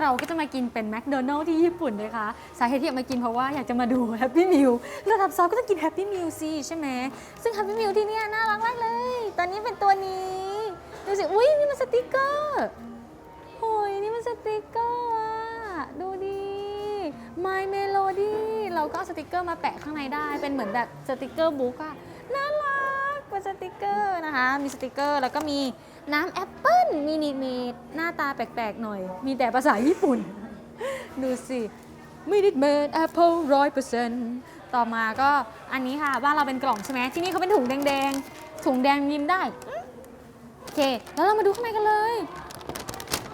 เราก็จะมากินเป็นแมคโดนัลล์ที่ญี่ปุ่นนะคะสาเหตุที่อยากมากินเพราะว่าอยากจะมาดูแฮปปี้มิลระดับซอฟก็ต้องกินแฮปปี้มิลสิใช่ไหม ซึ่งแฮปปี้มิลที่เนี่ยน่ารักมากเลย ตอนนี้เป็นตัวนี้ ดูสิ อุ้ยนี่มันสติกเกอร์โอ้ยนี่มันสติกเกอร์อะดูดิ My Melody เราก็สติกเกอร์มาแปะข้างในได้ เป็นเหมือนแบบสติกเกอร์บุ๊กอะน่ารักเป็นสติกเกอร์นะคะ มีสติกเกอร์แล้วก็มีน้ำแอปเปิ้ลมีนิดมีาตาแปลกๆหน่อย มีแต่ภาษาญี่ปุ่น ดูสิมินิเมดแอปเปิลร้อยเปอร์เซ็นต์ต่อมาก็อันนี้ค่ะ บ้านเราเป็นกล่องใช่ไหมที่นี่เขาเป็นถุงแดงๆ ถุงแดงยิ้มได้ โอเค แล้วเรามาดูข้างในกันเลย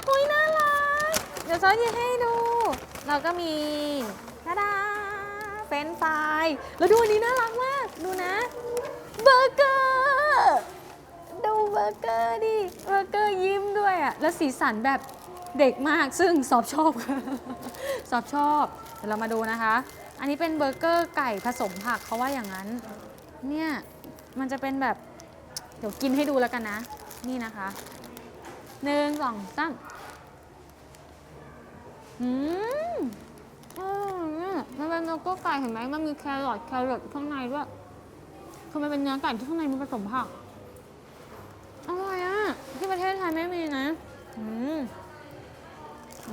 โอ้ยน่ารัก เดี๋ยวซอสยิงให้ดู เราก็มีทาดาเฟนช์ฟแล้วดูอันนี้น่ารักมาก ดู เบอร์เกอร์ยิ้มด้วยอะแล้วสีสันแบบเด็กมากซึ่งสอบชอบ สอบชอบเดี๋ยวเรามาดูนะคะ อันนี้เป็นเบอร์เกอร์ไก่ผสมผักเขาว่าอย่างนั้น เนี่ยมันจะเป็นแบบเดี๋ยวกินให้ดูแล้วกันนะ นี่นะคะหนึ่งสองสามอืมอืมเนี่ยมันเป็นเนื้อก็ไก่เห็นไหมมันมีแครอทแครอทข้างในด้วยคือมันเป็นเนื้อไก่ที่ข้างในมันผสมผัก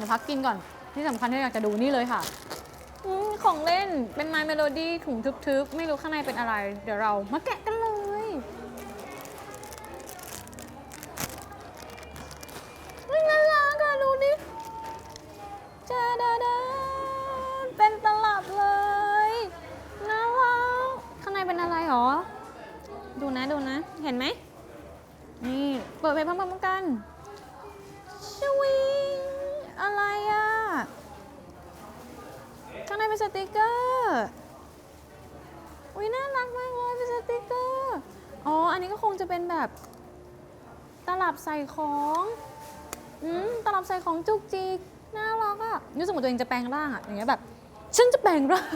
ดี๋ยวพักกินก่อน ที่สำคัญที่อยากจะดูนี่เลยค่ะอมของเล่นเป็นไมเมโลดี้ถุงทึบๆ ไม่รู้ข้างในเป็นอะไร เดี๋ยวเรามาแกะกันเลยน่ารักอะดูดิจ้าดาดาเป็นตลับเลย น่ารัก ข้างในเป็นอะไรหรอ ดูนะดูนะ เห็นไหม นี่ เปิดไปพร้อมๆกันชวิง เป็นสติกเกอร์อุ้ยน่ารักมากเลยเป็นสติกเกอร์อ๋ออันนี้ก็คงจะเป็นแบบตลับใส่ของอืมตลับใส่ของจุกจิกน่ารักอะรู้สึกเหมือนตัวเองจะแปลงร่างอะอย่างเงี้ยแบบฉันจะแปลงร่าง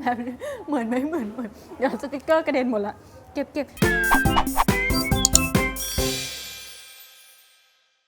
แบบนี้เหมือนไหมเหมือนเหมือนเดี๋ยวสติกเกอร์กระเด็นหมดละเก็บเก็บ